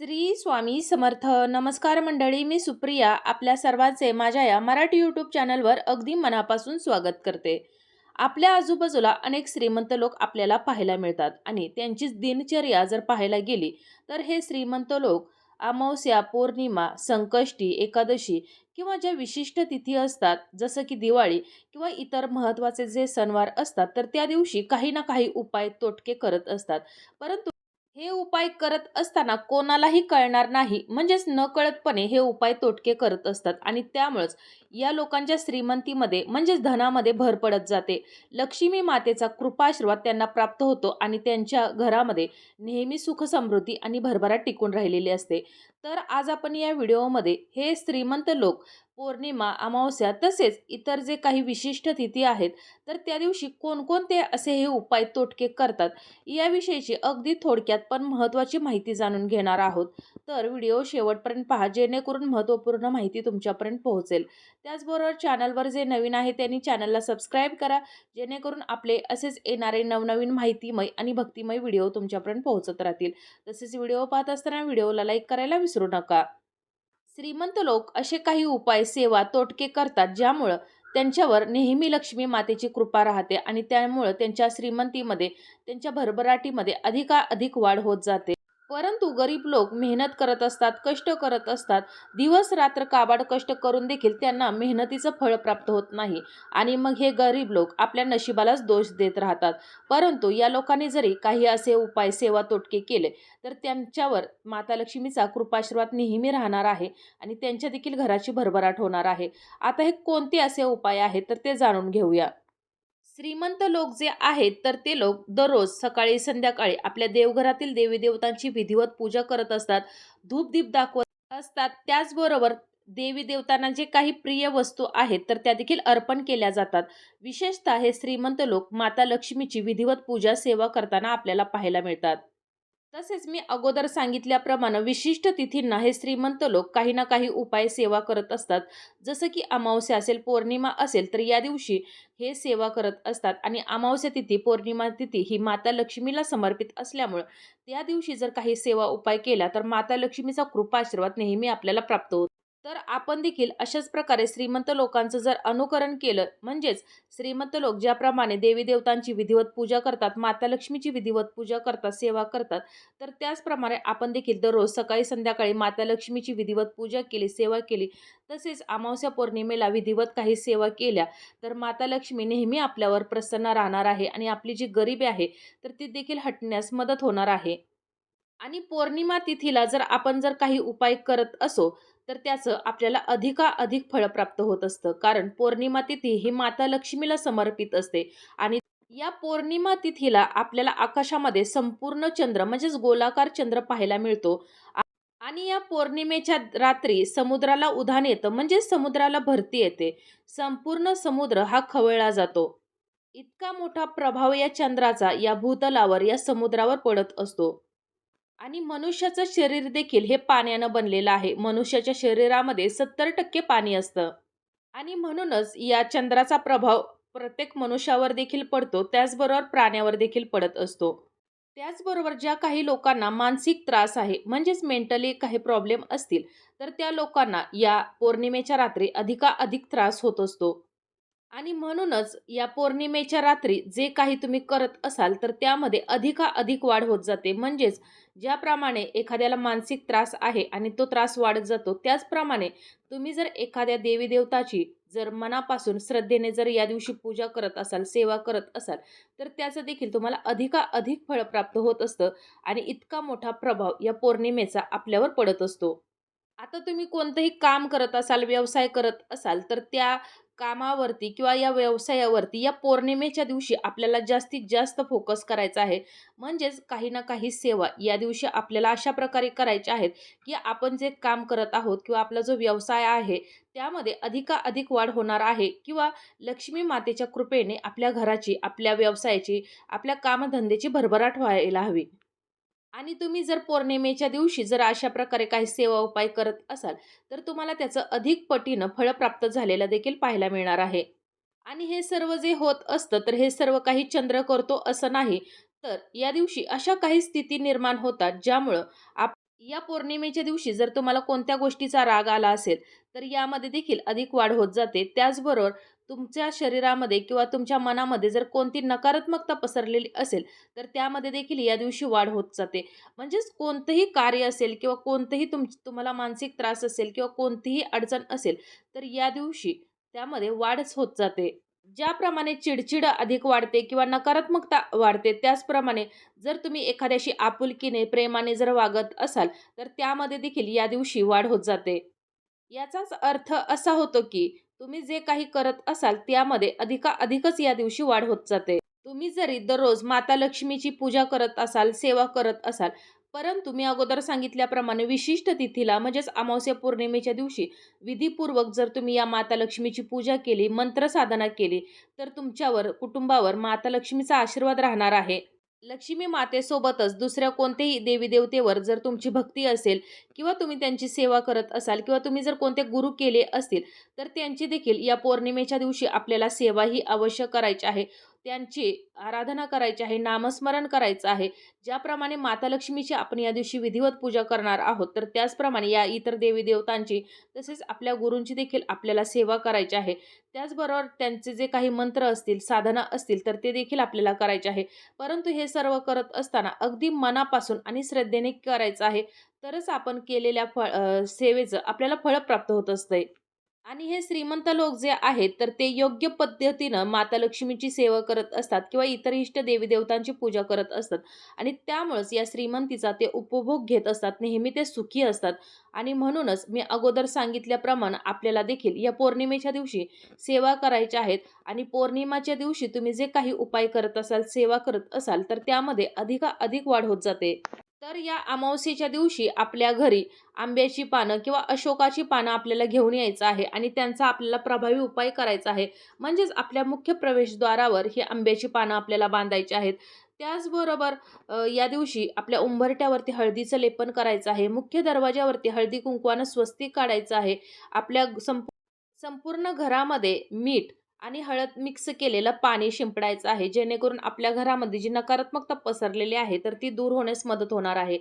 श्री स्वामी समर्थ. नमस्कार मंडळी मी सुप्रिया आपल्या सर्वांचे माझ्या या मराठी यूट्यूब चॅनलवर अगदी मनापासून स्वागत करते. आपल्या आजूबाजूला अनेक श्रीमंत लोक आपल्याला पाहायला मिळतात आणि त्यांचीच दिनचर्या जर पाहायला गेली तर हे श्रीमंत लोक अमावस्या पौर्णिमा संकष्टी एकादशी किंवा ज्या विशिष्ट तिथी असतात जसं की दिवाळी किंवा इतर महत्त्वाचे जे सणवार असतात तर त्या दिवशी काही ना काही उपाय तोटके करत असतात. परंतु हे उपाय करत असताना कोणालाही कळणार नाही. म्हणजेच नकळतपणे हे उपाय तोटके करत असतात आणि त्यामुळेच या लोकांच्या श्रीमंतीमध्ये म्हणजेच धनामध्ये भर पडत जाते. लक्ष्मी मातेचा कृपाशीर्वाद त्यांना प्राप्त होतो आणि त्यांच्या घरामध्ये नेहमी सुख समृद्धी आणि भरभराट टिकून राहिलेली असते. तर आज आपण या व्हिडिओमध्ये हे श्रीमंत लोक पौर्णिमा अमावस्या तसेच इतर जे काही विशिष्ट तिथी आहेत तर त्या दिवशी कोणकोणते असे हे उपाय तोटके करतात याविषयीची अगदी थोडक्यात पण महत्त्वाची माहिती जाणून घेणार आहोत. तर व्हिडिओ शेवटपर्यंत पहा जेणेकरून महत्त्वपूर्ण माहिती तुमच्यापर्यंत पोहोचेल. त्याचबरोबर चॅनलवर जे नवीन आहे त्यांनी चॅनलला सबस्क्राईब करा जेणेकरून आपले असेच येणारे नवनवीन माहितीमय आणि भक्तिमय व्हिडिओ तुमच्यापर्यंत पोहोचत राहतील. तसेच व्हिडिओ पाहत असताना व्हिडिओला लाईक करायला विसरू नका. श्रीमंत लोक असे काही उपाय सेवा तोटके करतात ज्यामुळं त्यांच्यावर नेहमी लक्ष्मी मातेची कृपा राहते आणि त्यामुळं त्यांच्या श्रीमंतीमध्ये त्यांच्या भरभराटीमध्ये अधिकाधिक वाढ होत जाते. परंतु गरीब लोक मेहनत करत असतात कष्ट करत असतात. दिवस रात्र काबाड कष्ट करून देखील त्यांना मेहनतीचं फळ प्राप्त होत नाही. आणि मग हे गरीब लोक आपल्या नशिबालाच दोष देत राहतात. परंतु या लोकांनी जरी काही असे उपाय सेवा तोटके केले तर त्यांच्यावर माता लक्ष्मीचा कृपाशीर्वाद नेहमी राहणार आहे आणि त्यांच्या देखील घराची भरभराट होणार आहे. आता हे कोणते असे उपाय आहेत तर ते जाणून घेऊया. श्रीमंत लोक जे आहेत तर ते लोक दररोज सकाळी संध्याकाळी आपल्या देवघरातील देवी देवतांची विधिवत पूजा करत असतात. धूपदीप दाखवत असतात. त्याचबरोबर देवी देवतांना जे काही प्रिय वस्तू आहेत तर त्या देखील अर्पण केल्या जातात. विशेषतः हे श्रीमंत लोक माता लक्ष्मीची विधिवत पूजा सेवा करताना आपल्याला पाहायला मिळतात. तसेच मी अगोदर सांगितल्याप्रमाणे विशिष्ट तिथींना हे श्रीमंत लोक काही ना काही उपाय सेवा करत असतात. जसं की अमावस्या असेल पौर्णिमा असेल तर या दिवशी हे सेवा करत असतात. आणि अमावस्या तिथी पौर्णिमा तिथी ही माता लक्ष्मीला समर्पित असल्यामुळं त्या दिवशी जर काही सेवा उपाय केला तर माता लक्ष्मीचा कृपा आशीर्वाद नेहमी आपल्याला प्राप्त होतो. तर आपण देखील अशाच प्रकारे श्रीमंत लोकांचं जर अनुकरण केलं म्हणजेच श्रीमंत लोक ज्याप्रमाणे देवी देवतांची विधिवत पूजा करतात माता लक्ष्मीची विधिवत पूजा करतात सेवा करतात तर त्याचप्रमाणे आपण देखील दररोज सकाळी संध्याकाळी माता लक्ष्मीची विधिवत पूजा केली सेवा केली तसेच अमावस्या पौर्णिमेला विधिवत काही सेवा केल्या तर माता लक्ष्मी नेहमी आपल्यावर प्रसन्न राहणार आहे आणि आपली जी गरिबी आहे तर ती देखील हटण्यास मदत होणार आहे. आणि पौर्णिमा तिथीला जर आपण जर काही उपाय करत असो तर त्याचं आपल्याला अधिकाधिक फळ प्राप्त होत असतं. कारण पौर्णिमा तिथी ही माता लक्ष्मीला समर्पित असते. आणि या पौर्णिमा तिथीला आपल्याला आकाशामध्ये संपूर्ण चंद्र म्हणजेच गोलाकार चंद्र पाहायला मिळतो. आणि या पौर्णिमेच्या रात्री समुद्राला उधाण येतं म्हणजे समुद्राला भरती येते. संपूर्ण समुद्र हा खवळला जातो. इतका मोठा प्रभाव या चंद्राचा या भूतलावर या समुद्रावर पडत असतो. आणि मनुष्याचं शरीर देखील हे पाण्यानं बनलेलं आहे. मनुष्याच्या शरीरामध्ये सत्तर टक्के पाणी असतं. आणि म्हणूनच या चंद्राचा प्रभाव प्रत्येक मनुष्यावर देखील पडतो. त्याचबरोबर प्राण्यावर देखील पडत असतो. त्याचबरोबर ज्या काही लोकांना मानसिक त्रास आहे म्हणजेच मेंटली काही प्रॉब्लेम असतील तर त्या लोकांना या पौर्णिमेच्या रात्री अधिकाधिक त्रास होत असतो. आणि म्हणूनच या पौर्णिमेच्या रात्री जे काही तुम्ही करत असाल तर त्यामध्ये अधिकाधिक वाढ होत जाते. म्हणजेच ज्याप्रमाणे एखाद्याला मानसिक त्रास आहे आणि तो त्रास वाढत जातो त्याचप्रमाणे तुम्ही जर एखाद्या देवी देवताची जर मनापासून श्रद्धेने जर या दिवशी पूजा करत असाल सेवा करत असाल तर त्याचं देखील तुम्हाला अधिकाधिक फळ प्राप्त होत असतं आणि इतका मोठा प्रभाव या पौर्णिमेचा आपल्यावर पडत असतो. आता तुम्ही कोणतंही काम करत असाल व्यवसाय करत असाल तर त्या कामावरती किंवा या व्यवसायावरती या पौर्णिमेच्या दिवशी आपल्याला जास्तीत जास्त फोकस करायचा आहे. म्हणजेच काही ना काही सेवा या दिवशी आपल्याला अशा प्रकारे करायच्या आहेत की आपण जे काम करत आहोत किंवा आपला जो व्यवसाय आहे त्यामध्ये अधिकाधिक वाढ होणार आहे किंवा लक्ष्मी मातेच्या कृपेने आपल्या घराची आपल्या व्यवसायाची आपल्या कामधंद्याची भरभराट व्हायला हवी. आणि तुम्ही जर पौर्णिमेच्या दिवशी जर अशा प्रकारे काही सेवा उपाय करत असाल तर तुम्हाला त्याचं अधिक पटीनं फळ प्राप्त झालेलं देखील पाहायला मिळणार आहे. आणि हे सर्व जे होत असतं तर हे सर्व काही चंद्र करतो असं नाही. तर या दिवशी अशा काही स्थिती निर्माण होतात ज्यामुळं आप या पौर्णिमेच्या दिवशी जर तुम्हाला कोणत्या गोष्टीचा राग आला असेल, तर यामध्ये देखील अधिक वाढ होत जाते. त्याचबरोबर तुमच्या शरीरामध्ये किंवा तुमच्या मनामध्ये जर कोणती नकारात्मकता पसरलेली असेल, तर त्यामध्ये देखील या दिवशी वाढ होत जाते. म्हणजेच कोणतंही कार्य असेल किंवा कोणतंही तुम तुम्हाला मानसिक त्रास असेल किंवा कोणतीही अडचण असेल, तर या दिवशी त्यामध्ये वाढच होत जाते. ज्याप्रमाणे चिडचिड अधिक वाढते किंवा नकारात्मकता वाढते, त्याचप्रमाणे जर तुम्ही एखाद्याशी आपुलकीने, प्रेमाने जर वागत असाल, तर त्यामध्ये देखील या दिवशी वाढ होत जाते. याचाच अर्थ असा होतो की तुम्ही जे काही करत असाल, त्यामध्ये अधिकाधिकच या दिवशी वाढ होत जाते. तुम्ही जरी दररोज माता लक्ष्मीची पूजा करत असाल, सेवा करत असाल, परंतु मी अगोदर सांगितल्याप्रमाणे विशिष्ट तिथीला म्हणजेच अमावस्या पौर्णिमेच्या दिवशी विधीपूर्वक जर तुम्ही या माता लक्ष्मीची पूजा केली, मंत्रसाधना केली, तर तुमच्यावर, कुटुंबावर माता लक्ष्मीचा आशीर्वाद राहणार आहे. लक्ष्मी मातेसोबतच दुसऱ्या कोणत्याही देवी-देवतेवर जर तुमची भक्ती असेल किंवा तुम्ही त्यांची सेवा करत असाल किंवा तुम्ही जर कोणते गुरु केले असतील, तर त्यांची देखील या पौर्णिमेच्या दिवशी आपल्याला सेवाही अवश्य करायची आहे. त्यांची आराधना करायची आहे, नामस्मरण करायचं आहे. ज्याप्रमाणे माता लक्ष्मीची आपण या दिवशी विधिवत पूजा करणार आहोत, तर त्याचप्रमाणे या इतर देवी-देवतांची तसेच आपल्या गुरूंची देखील आपल्याला सेवा करायची आहे. त्याचबरोबर त्यांचे जे काही मंत्र असतील, साधना असतील, तर ते देखील आपल्याला करायचे आहे. परंतु हे सर्व करत असताना अगदी मनापासून आणि श्रद्धेने करायचं आहे. तरच आपण केलेल्या फळ सेवेचं आपल्याला फळ प्राप्त होत असते आणि हे श्रीमंत लोक जे आहेत, तर ते योग्य पद्धतीनं माता लक्ष्मीची सेवा करत असतात किंवा इतर इष्ट देवी-देवतांची पूजा करत असतात आणि त्यामुळेच या श्रीमंतीचा ते उपभोग घेत असतात. नेहमी ते सुखी असतात आणि म्हणूनच मी अगोदर सांगितल्याप्रमाणे आपल्याला देखील या पौर्णिमेच्या दिवशी सेवा करायच्या आहेत आणि पौर्णिमाच्या दिवशी तुम्ही जे काही उपाय करत असाल, सेवा करत असाल, तर त्यामध्ये अधिकाधिक वाढ होत जाते. तर या अमावस्येच्या दिवशी आपल्या घरी आंब्याची पानं किंवा अशोकाची पानं आपल्याला घेऊन यायचं आहे आणि त्यांचा आपल्याला प्रभावी उपाय करायचा आहे. म्हणजेच आपल्या मुख्य प्रवेशद्वारावर ही आंब्याची पानं आपल्याला बांधायची आहेत. त्याचबरोबर या दिवशी आपल्या उंबरट्यावरती हळदीचं लेपन करायचं आहे. मुख्य दरवाजावरती हळदी-कुंकवानं स्वस्तिक काढायचं आहे. आपल्या संपू संपूर्ण घरामध्ये मीठ आणि हळद मिक्स केलेलं पाणी शिंपडायचं आहे. जेणेकरून आपल्या घरामध्ये जी नकारात्मकता पसरलेली आहे, तर ती दूर होण्यास मदत होणार आहे.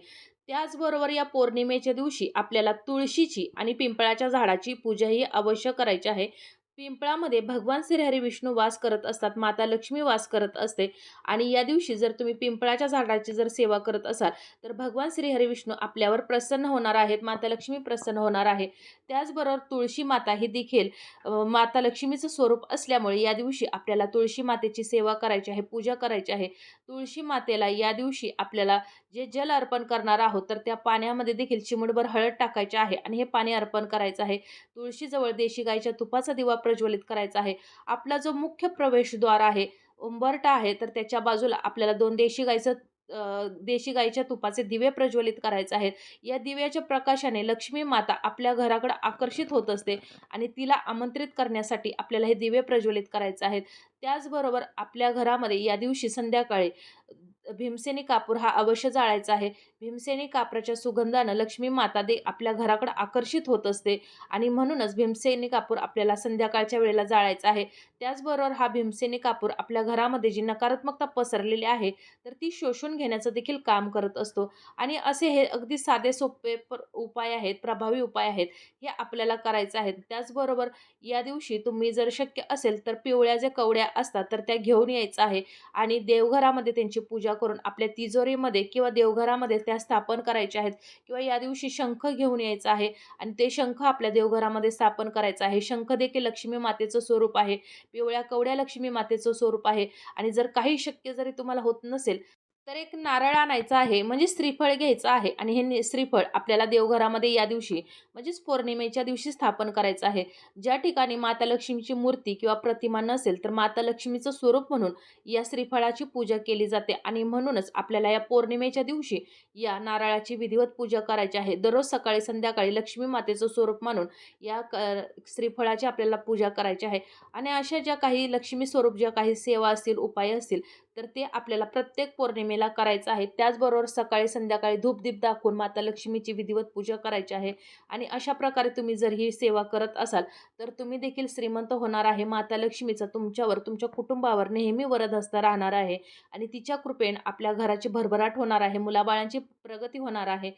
त्याचबरोबर या पौर्णिमेच्या दिवशी आपल्याला तुळशीची आणि पिंपळाच्या झाडाची पूजाही अवश्य करायची आहे. पिंपळामध्ये भगवान श्रीहरी विष्णू वास करत असतात, माता लक्ष्मी वास करत असते आणि या दिवशी जर तुम्ही पिंपळाच्या झाडाची जर सेवा करत असाल, तर भगवान श्रीहरी विष्णू आपल्यावर प्रसन्न होणार आहेत, माता लक्ष्मी प्रसन्न होणार आहे. त्याचबरोबर तुळशी माता ही देखील माता लक्ष्मीचं स्वरूप असल्यामुळे या दिवशी आपल्याला तुळशी मातेची सेवा करायची आहे, पूजा करायची आहे. तुळशी मातेला या दिवशी आपल्याला जे जल अर्पण करणार आहोत, तर त्या पाण्यामध्ये देखील चिमूटभर हळद टाकायची आहे आणि हे पाणी अर्पण करायचं आहे. तुळशीजवळ देशी गाईच्या तुपाचा दिवा प्रज्वलित करायचा आहे. आपला जो मुख्य प्रवेशद्वार आहे, उंबरटा आहे, तर त्याच्या बाजूला आपल्याला दोन देशी गाईचं देशी गाईच्या तुपाचे दिवे प्रज्वलित करायचे आहेत. या दिव्याच्या प्रकाशाने लक्ष्मी माता आपल्या घराकडे आकर्षित होत असते आणि तिला आमंत्रित करण्यासाठी आपल्याला हे दिवे प्रज्वलित करायचे आहेत. त्याचबरोबर आपल्या घरामध्ये या दिवशी संध्याकाळी भीमसेनी कापूर हा अवश्य जाळायचा आहे. भीमसेनी कापराच्या सुगंधानं लक्ष्मी माता दे आपल्या घराकडे आकर्षित होत असते आणि म्हणूनच भीमसेनी कापूर आपल्याला संध्याकाळच्या वेळेला जाळायचा आहे. त्याचबरोबर हा भीमसेनी कापूर आपल्या घरामध्ये जी नकारात्मकता पसरलेली आहे, तर ती शोषून घेण्याचं देखील काम करत असतो आणि असे हे अगदी साधे सोपे उपाय आहेत, प्रभावी उपाय आहेत, हे आपल्याला करायचे आहेत. त्याचबरोबर या दिवशी तुम्ही जर शक्य असेल, तर पिवळ्या ज्या कवड्या असतात, तर त्या घेऊन यायचं आहे आणि देवघरामध्ये त्यांची पूजा करून आपल्या तिजोरीमध्ये किंवा देवघरामध्ये त्या स्थापन करायच्या आहेत किंवा या दिवशी शंख घेऊन यायचा आहे आणि ते शंख आपल्या देवघरामध्ये स्थापन करायचं आहे. शंख देखील लक्ष्मी मातेचं स्वरूप आहे. पिवळ्या कवड्या लक्ष्मी मातेचं स्वरूप आहे आणि जर काही शक्य जरी तुम्हाला होत नसेल, तर एक नारळ आणायचा आहे म्हणजे श्रीफळ घ्यायचं आहे आणि हे श्रीफळ आपल्याला देवघरामध्ये या दिवशी म्हणजेच पौर्णिमेच्या दिवशी स्थापन करायचं आहे. ज्या ठिकाणी माता लक्ष्मीची मूर्ती किंवा प्रतिमा नसेल, तर माता लक्ष्मीचं स्वरूप म्हणून या श्रीफळाची पूजा केली जाते आणि म्हणूनच आपल्याला या पौर्णिमेच्या दिवशी या नारळाची विधिवत पूजा करायची आहे. दररोज सकाळी संध्याकाळी लक्ष्मी मातेचं स्वरूप म्हणून या क श्रीफळाची आपल्याला पूजा करायची आहे आणि अशा ज्या काही लक्ष्मी स्वरूप ज्या काही सेवा असतील, उपाय असतील, तर ते आपल्याला प्रत्येक पौर्णिमेला करायचं आहे. त्याचबरोबर सकाळी संध्याकाळी धूपदीप दाखवून माता लक्ष्मीची विधिवत पूजा करायची आहे आणि अशा प्रकारे तुम्ही जर ही सेवा करत असाल, तर तुम्ही देखील श्रीमंत होणार आहे. माता लक्ष्मीचा तुमच्यावर, तुमच्या कुटुंबावर नेहमी वरदहस्त राहणार आहे आणि तिच्या कृपेनं आपल्या घराची भरभराट होणार आहे, मुलाबाळांची प्रगती होणार आहे.